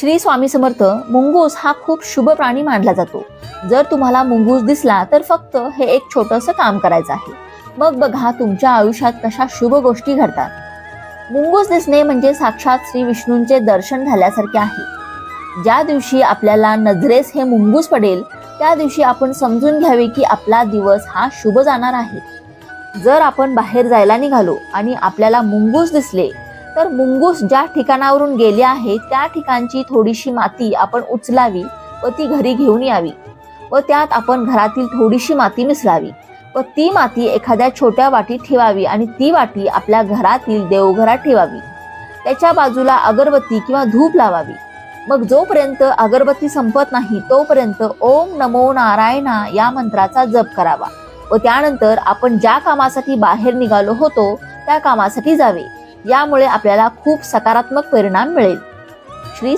श्री स्वामी समर्थ मुंगूस हा खूप शुभ प्राणी मानला जातो. जर तुम्हाला मुंगूस दिसला तर फक्त हे एक छोटंसं काम करायचं आहे. मग बघा तुमच्या आयुष्यात कशा शुभ गोष्टी घडतात. मुंगूस दिसणे म्हणजे साक्षात श्री विष्णूंचे दर्शन झाल्यासारखे आहे. ज्या दिवशी आपल्याला नजरेस हे मुंगूस पडेल त्या दिवशी आपण समजून घ्यावे की आपला दिवस हा शुभ जाणार आहे. जर आपण बाहेर जायला निघालो आणि आपल्याला मुंगूस दिसले तर मुंगूस ज्या ठिकाणावरून गेले आहे त्या ठिकाणची थोडीशी माती आपण उचलावी व ती घरी घेऊन यावी व त्यात आपण घरातील थोडीशी माती मिसळावी. व ती माती एखाद्या छोट्या वाटीत ठेवावी आणि ती वाटी आपल्या घरातील देवघरात ठेवावी. त्याच्या बाजूला अगरबत्ती किंवा धूप लावावी. मग जोपर्यंत अगरबत्ती संपत नाही तोपर्यंत ओम नमो नारायणा या मंत्राचा जप करावा. व त्यानंतर आपण ज्या कामासाठी बाहेर निघालो होतो त्या कामासाठी जावे. यामुळे आपल्याला खूप सकारात्मक परिणाम मिळेल.